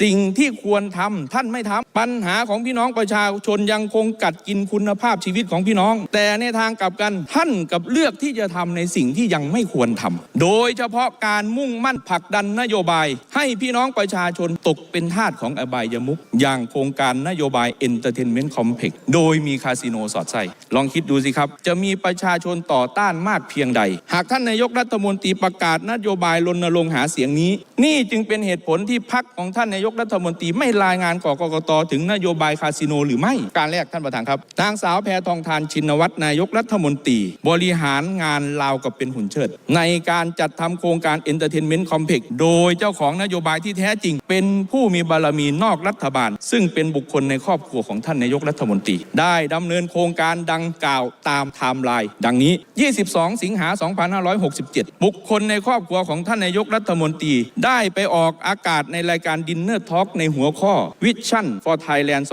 สิ่งที่ควรทำท่านไม่ทำปัญหาของพี่น้องประชาชนยังคงกัดกินคุณภาพชีวิตของพี่น้อง แต่ในทางกลับกันท่านกับเลือกที่จะทำในสิ่งที่ยังไม่ควรทำโดยเฉพาะการมุ่งมั่นผลักดันนโยบาย ให้พี่น้องประชาชนตกเป็นทาสของอบายมุกอย่างโครงการนโยบาย Entertainment Complex โดยมีคาสิโนสอดไส้ลองคิดดูสิครับ จะมีประชาชนต่อต้านมากเพียงใด หากท่านนายกรัฐมนตรีประกาศนโยบายรณรงค์หาเสียงนี้ นี่จึงเป็นเหตุผลที่พักของท่านนายายกรัฐมนตรีไม่รายงานก่อกกตถึงนโยบายคาสิโนหรือไม่การแรกท่านประธานครับนางสาวแพทองทานชินวัตรนายกรัฐมนตรี บริหารงานราวกับเป็นหุ่นเชิด ในการจัดทำโครงการ Entertainment Complex โดยเจ้าของนโยบายที่แท้จริง เป็นผู้มีบารมีนอกรัฐบาล ซึ่งเป็นบุคคลในครอบครัวของท่านนายกรัฐมนตรี ได้ดำเนินโครงการดังกล่าวตามไทม์ไลน์ดังนี้ 22 สิงหา 2567 บุคคลในครอบครัวของท่านนายกรัฐมนตรี ได้ไปออกอากาศในรายการดินเนอร์ทอล์กในหัวข้อ Vision for Thailand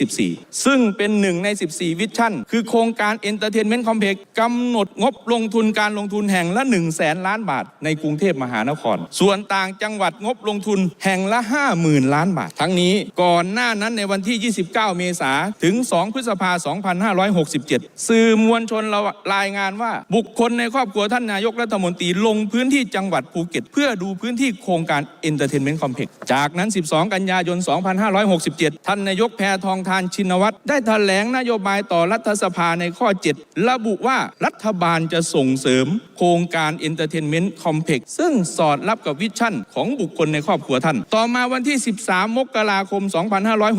2024 ซึ่งเป็นหนึ่งใน 14วิชั่นคือโครงการ Entertainment Complex กำหนดงบลงทุนการลงทุนแห่งละ 1 0 0 0 0แสนล้านบาท ในกรุงเทพมหานคร ส่วนต่างจังหวัดงบลงทุนแห่งละ 50,000 ล้านบาท ทั้งนี้ก่อนหน้านั้นในวันที่ 29 เมษาถึง 2 พฤษภา 2567 สื่อมวลชนเรารายงานว่าบุคคลในครอบครัวท่านนายกรัฐมนตรีลงพื้นที่จังหวัดภูเก็ต เพื่อดูพื้นที่โครงการ Entertainment Complex จากนั้น12 กันยายน 2567 ท่านนายกแพทองทานชินวัตรได้แถลงนโยบายต่อรัฐสภาในข้อ 7 ระบุว่ารัฐบาลจะส่งเสริม โครงการ Entertainment Complex ซึ่งสอดรับกับวิชั่น ของบุคคลในครอบครัวท่าน ต่อมาวันที่ 13 มกราคม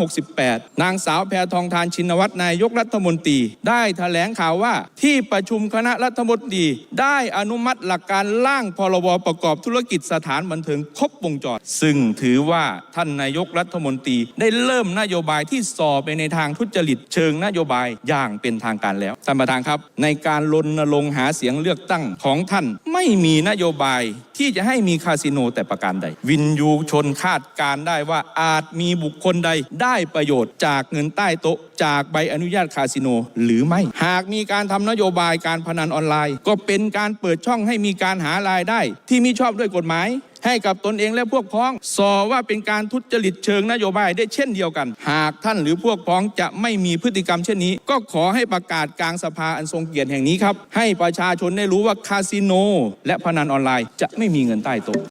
2568 นางสาวแพทองทานชินวัตรนายกรัฐมนตรี ได้แถลงข่าวว่าที่ประชุมคณะรัฐมนตรี ได้อนุมัติหลักการร่างพรบประกอบธุรกิจสถานบันเทิงครบวงจร ซึ่งถือว่าท่านนายกรัฐมนตรี ได้เริ่มนโยบายที่สอบไปในทางทุจริตเชิงนโยบายอย่างเป็นทางการแล้วท่านประธานครับ ในการรณรงค์หาเสียงเลือกตั้งของท่านไม่มีนโยบายที่จะให้มีคาสิโนแต่ประการใด วินยูชนคาดการได้ว่าอาจมีบุคคลใดได้ประโยชน์จากเงินใต้โต๊ะ จากใบอนุญาตคาสิโนหรือไม่ หากมีการทำนโยบายการพนันออนไลน์ ก็เป็นการเปิดช่องให้มีการหารายได้ ที่มิชอบด้วยกฎหมาย ให้กับตนเองและพวกพ้องสอว่าเป็นการทุจริตเชิงนโยบายได้เช่นเดียวกัน หากท่านหรือพวกพ้องจะไม่มีพฤติกรรมเช่นนี้ ก็ขอให้ประกาศกลางสภาอันทรงเกียรติแห่งนี้ครับ ให้ประชาชนได้รู้ว่าคาสิโน และพนันออนไลน์จะไม่มีเงินใต้โต๊ะ